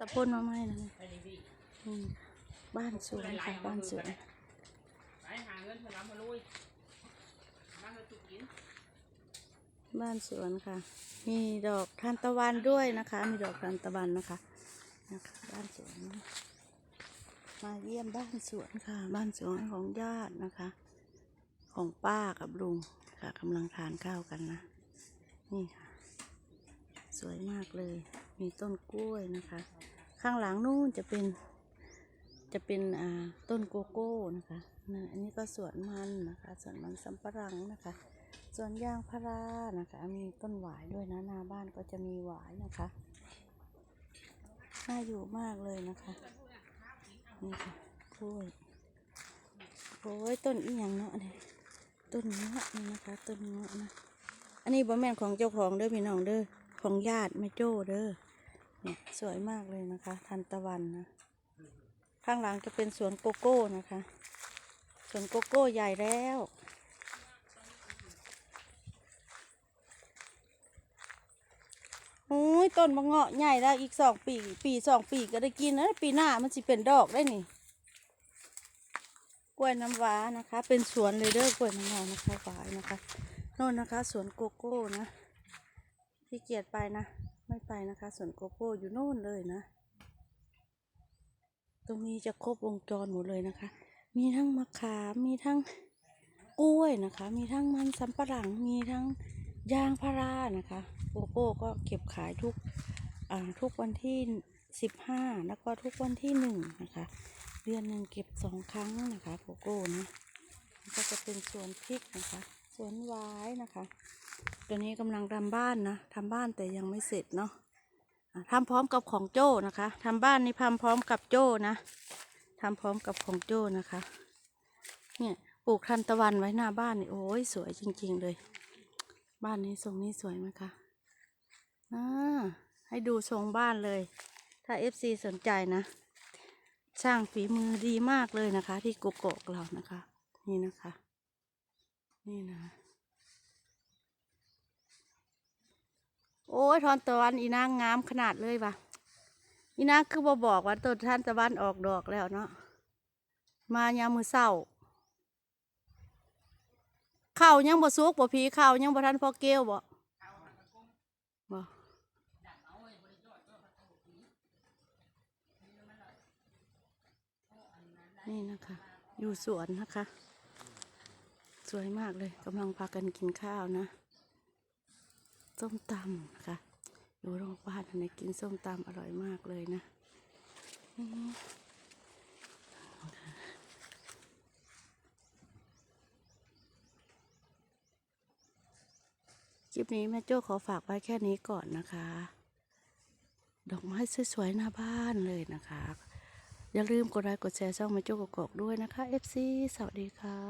ตะพ่นมาไหมนะเนี่ยไปนี่พี่อืมบ้านสวนค่ะบ้านสวนไปหาเงินมาล้ำมาลุยมาเถอะจุกกินบ้านสวนค่ะ มีดอกทานตะวันด้วยนะคะ มีดอกทานตะวันนะคะนะคะบ้านสวนนะมาเยี่ยมบ้านสวนค่ะ บ้านสวนของญาตินะคะ ของป้ากับลุงค่ะกำลังทานข้าวกันนะ นี่ค่ะ สวยมากเลย มีต้นกล้วยนะคะ ข้างหลังนู่นจะเป็น จะเป็นอ่าต้นโกโก้นะคะนะอันนี้ก็สวนมันนะคะสวนมันสำปะหลังนะคะสวนยางพารานะคะ มีต้นหวายด้วยนะหน้าบ้านก็จะมีหวายนะคะน่าอยู่มากเลยนะคะนี่ค่ะกล้วยโอ้ยต้นอีหยังเนาะเนี่ยต้นเงาะนี่นะคะต้นเงาะนะอันนี้บ่แม่นของเจ้าของเด้อพี่น้องเด้อของญาติแม่โจ้เด้อ สวยมากเลยนะคะ ทันตะวันนะ ข้างหลังจะเป็นสวนโกโก้นะคะ สวนโกโก้ใหญ่แล้ว โอ้ยต้นมะเงาะใหญ่แล้วอีกสองปี ปีสองปีก็ได้กินนะปีหน้ามันสิเป็นดอกได้นี่ กล้วยน้ำว้านะคะ เป็นสวนเลยเด้อกล้วยน้ำว้านะคะฝายนะคะ โน่นนะคะ สวนโกโก้นะ ที่เกียจไปนะ ไม่ไปนะคะ ส่วนโกโก้อยู่โน่นเลยนะ ตรงนี้จะครบวงจรหมดเลยนะคะ มีทั้งมะขามมีทั้งกล้วยนะคะ มีทั้งมันสำปะหลัง มีทั้งยางพารานะคะ โกโก้ก็เก็บขายทุกทุกวันที่สิบห้าแล้วก็ทุกวันที่หนึ่งนะคะ เดือนหนึ่งเก็บสองครั้งนะคะโกโก้นะก็จะเป็นสวนพริกนะคะสวนไว้นะคะ ตัวนี้กำลังทำบ้านนะทำบ้านแต่ยังไม่เสร็จเนาะทำพร้อมกับของโจ้นะคะทำบ้านนี้ทำพร้อมกับโจ้นะทำพร้อมกับของโจ้นะคะ เนี่ยปลูกทันตะวันไว้หน้าบ้านนี่โอ้ยสวยจริง ๆ เลย บ้านนี้ทรงนี้สวยไหมคะอ่าให้ดูทรงบ้านเลย ถ้าเอฟซีสนใจนะช่างฝีมือดีมากเลยนะคะ ที่กุกโกกเรานะคะ นี่นะคะ นี่นะ โอ้ยทอนตะวันอีนางงามขนาดเลยว่ะอีนางคือบ่บอกว่าต้นท่านตะวันออกดอกแล้วเนาะมายามมือเศร้าข้าวยังบ่สุกบ่พีข้าวยังบ่ทันพอเกลียวบ่บ่นี่นะคะ อยู่สวนนะคะ สวยมากเลยกำลังพากันกินข้าวนะ ส้มตำนะคะอยู่โรงพยาบาลในกินส้มตำอร่อยมากเลยนะคลิปนี้แม่โจ้ขอฝากไว้แค่นี้ก่อนนะคะ ดอกไม้สวยๆหน้าบ้านเลยนะคะ อย่าลืมกดไลค์กดแชร์ช่องแม่โจ้กกอกด้วยนะคะ FC สวัสดีค่ะ